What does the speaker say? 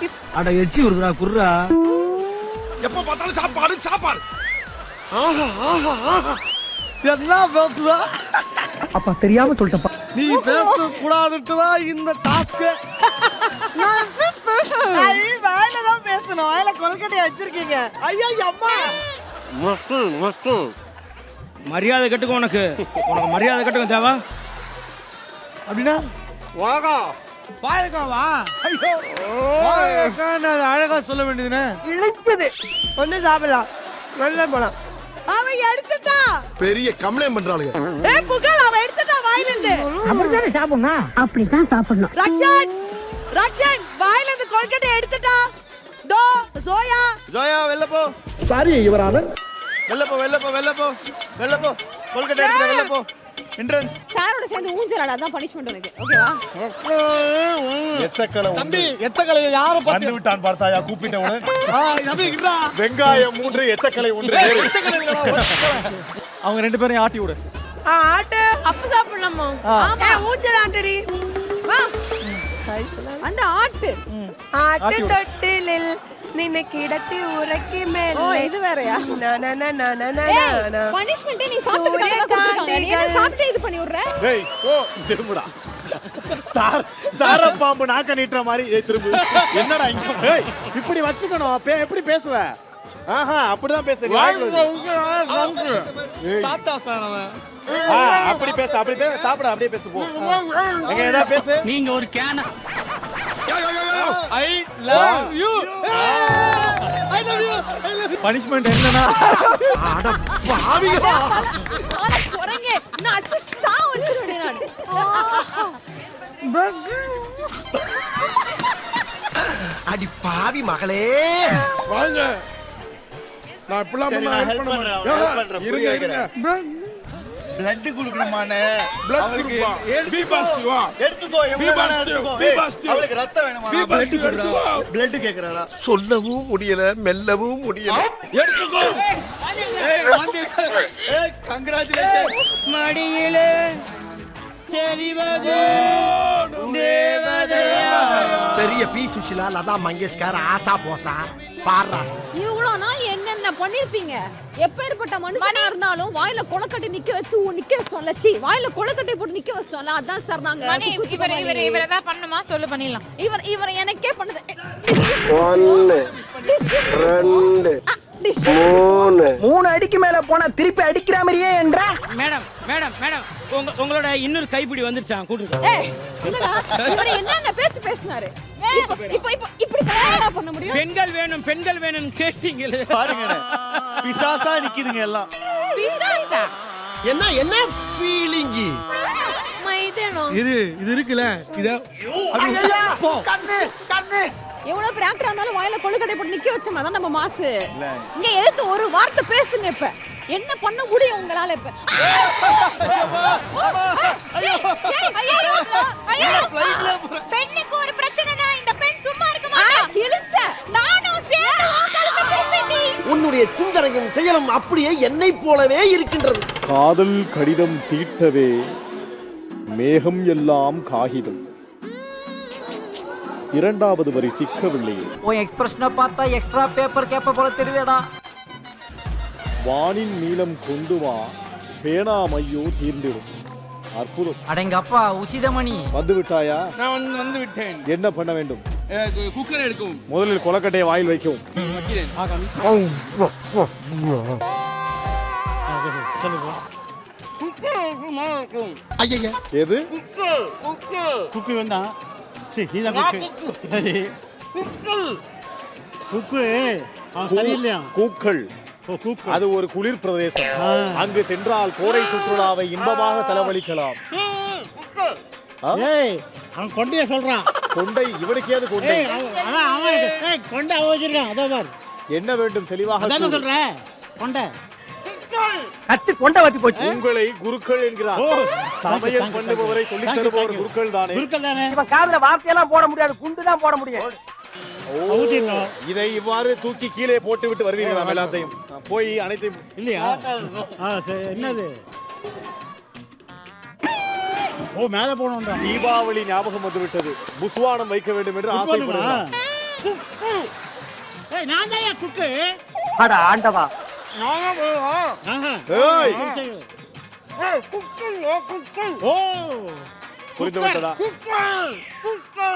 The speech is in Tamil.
இப்- அட எச்சி வருதுடா குர்ரா எப்ப பார்த்தாலும் சாப்பாடு சாப்பாடு. என்ன பேசுவ அப்பா தெரியாம சொல்லிட்டப்பா. நீ பேச கூடாதுட்டு தான் இந்த டாஸ்க் வாயில தான் பேசணும். வாயில கொல்கட்டையை வச்சிருக்கீங்க. ஐயோ அம்மா. மரியாதை கட்டுக்கும் உனக்கு. உனக்கு மரியாதை கட்டுக்கும் தேவா. அப்படின்னா வாகா. பாயக்காவா ஐயோ. பாயக்கான்னு அது அழகா சொல்ல வேண்டியதுனே. ஒண்ணு சாப்பிடலாம். வெளில போலாம். அவன் எடுத்துட்டா. பெரிய கம்ப்ளைண்ட் பண்றாளுங்க. ஏ புகழ் அவன் எடுத்துட்டா வாயில இருந்து அப்படித்தானே சாப்பிடணும்? அப்படித்தான் சாப்பிடணும். ரக்ஷன் ரக்ஷன் வாயில இருந்து கொல்கட்டை எடுத்துட்டா. டோ சோயா ஜோயா வெளில போ. சாரி யுவரானர் வெளில போ வெளில போ கொல்கட்டை எடுத்து வெளில போ. என்ட்ரன்ஸ் சாரோட சேர்ந்து ஊஞ்சல் ஆட அதான் பனிஷ்மெண்ட் உனக்கு. ஓகேவா எச்சக்கலை தம்பி எச்சக்கலையை யார வந்து பார்த்து விட்டான் பார்த்தாயா? தம்பி இங்கடா. வெங்காயம் மூன்று எச்சக்கலை ஒன்று. எச்சக்கலை. அவங்க ரெண்டு பேரையும் ஆட்டி விடு. ஆ, ஆட்டு அப்ப சாப்பிடலாமா? ஏ ஊஞ்சல் ஆட்டுடி. வா. அந்த ஆட்டு. ஆட்டு தொட்டிலில் நின்னு கிடத்தி உறக்கி மேல் ஓ இது வேறயா? ஏய் பனிஷ்மெண்ட் நீ சாப்பிட்டு இது பண்ணி விடுற? டேய் ஓ திரும்புடா. சார் சார பாம்பு நாக்க நீட்டுற மாதிரி. ஏய் திரும்பு. என்னடா இங்க? ஏய் இப்படி வச்சுக்கணும். அப்ப எப்படி பேசுவ? ஆஹா அப்படிதான் பேசு நீ வாய்க்குள்ள வச்சு. ஏய், சாத்தா சார் அவன். அப்படி பேசு அப்படி பேச சாப்பிட அப்படியே பேசு போ. எங்க பேசு? நீங்க ஒரு கேன I love you. I love you. Punishment என்னன்னா? பாவிகளா. ஆள குரங்கே நான் அடிச்சு சா வச்சிருவேன் நான். அடி பாவி மகளே. வாங்க. நான் இப்படிலாம் சரி, பண்ணா பண்ண பண்றேன், இருங்க இருங்க. பிளட் குடுக்கணுமானே அவளுக்கு கொடுப்பா. எடுத்துக்கோ. Be positive, வா. எடுத்துக்கோ ஏய், positive. அவளுக்கு ரத்தம் வேணுமா positive, குடுறா எடுத்துக்கோ. பிளட் கேக்குறாடா சொல்லவும் முடியல மெல்லவும் முடியல எடுத்துக்கோ. ஏய் கங்க்ராச்சுலேஷன் மடியிலே தெரிவது தேவதையா பெரிய பி சுஷிலா லதா மங்கேஷ்கர் ஆசா போசா பாடுறா. இவ்வளவு நாள் என்னென்ன பண்ணிருப்பீங்க? எப்பேற்பட்ட மனுஷனா இருந்தாலும் வாயில கொலக்கட்டை நிக்க வச்சு உ- நிக்க வச்சிட்டோம்ல சி வாயில கொலக்கட்டை போட்டு நிக்க வச்சிட்டோம்ல அதான் சார் நாங்க மணி இவர். இவர் இவர் ஏதாவது பண்ணுமா? சொல்லு பண்ணிடலாம். இவர் இவர் எனக்கே பண்ணது. ஒன்னு ரெண்டு மூணு. மூணு அடிக்கு மேல போனா திருப்பி அடிக்கிற மாதிரியே என்றா? Madam madam madam. உங்க உங்களோட இன்னொரு கைப்பிடி வந்துருச்சா கூட்டு ஏய் இவர் என்னென்ன பேச்சு பேசினாரு இப்போ இப்போ இப்போ இப்படி பண்ண முடியும் பெண்கள் வேணும் பெண்கள் வேணும் கேட்டீங்களே பாருங்க பிசாசா நிக்குதுங்க எல்லாம் பிசாசா என்ன என்ன மைதனம் இது இது இருக்குல்ல இத போ எவ்வளவு பெரிய ஆக்டரா இருந்தாலும் வாயில கொழுக்கட்டை போட்டு நிக்க வச்சோம்னா தான் நம்ம மாசு இங்க எதிர்த்து ஒரு வார்த்தை பேசுங்க இப்ப என்ன பண்ண முடியும் உங்களால இப்ப பெண்ணுக்கு சிந்தனையும் செயலும் அப்படியே என்னை போலவே இருக்கின்றது. காதல் கடிதம் தீட்டவே மேகம் எல்லாம் காகிதம். இரண்டாவது வரி சிக்கவில்லையே. உன் எக்ஸ்பிரஷனை பார்த்தா எக்ஸ்ட்ரா பேப்பர் கேப்ப போல தெரியுதேடா. வானின் நீளம் கொண்டு வா பேனாமையோ தீர்ந்திடும். அற்புதம். அடங்கப்பா உசிதமணி. வந்து விட்டாயா நான் வந்து வந்து விட்டேன் என்ன பண்ண வேண்டும்? குக்கர் எடுக்கவும் முதலில் கொலக்கட்டையை வாயில் வைக்கவும் எது குக்கு வந்தா சரி நீதான் குக்கு சரி குக்கு சரியில்லையா கூக்கள் அது ஒரு குளிர் பிரதேசம் அங்கு சென்றால் கோடை சுற்றுலாவை இன்பமாக செலவழிக்கலாம் அவன் கொண்டைய சொல்றான் கொண்டை இவனுக்கே அது கொண்டை? ஏய் அவன் அவன் அவன் ஏய் கொண்டை அவன் வச்சிருக்கான். அதோ பார் என்ன வேண்டும் தெளிவாக கூறு. சொல்ற? கொண்டை. கத்து கொண்ட வத்தி போச்சு. உங்களை குருக்கள் என்கிறார். you, பண்ணுபவரை you, தருபவர். குருக்கள் தானே. குருக்கள் தானே. இவன் காதுல வார்த்தையெல்லாம் போட முடியாது குண்டு தான் போட முடியும். இதை இவ்வாறு தூக்கி கீழே போட்டு விட்டு வருவீர்களாம் எல்லாத்தையும் போய் அனைத்தையும் இல்லையா? என்னது? ஓ மேலே போகணும்டா. தீபாவளி ஞாபகம் வந்து விட்டது புஸ்வானம் வைக்க வேண்டும் என்று? ஆசைப்படுகிறார் ஏய் நான் தான் குக்கு அட ஆண்டவா. ஆஹா. ஏய். புரிந்து விட்டதா குக்கு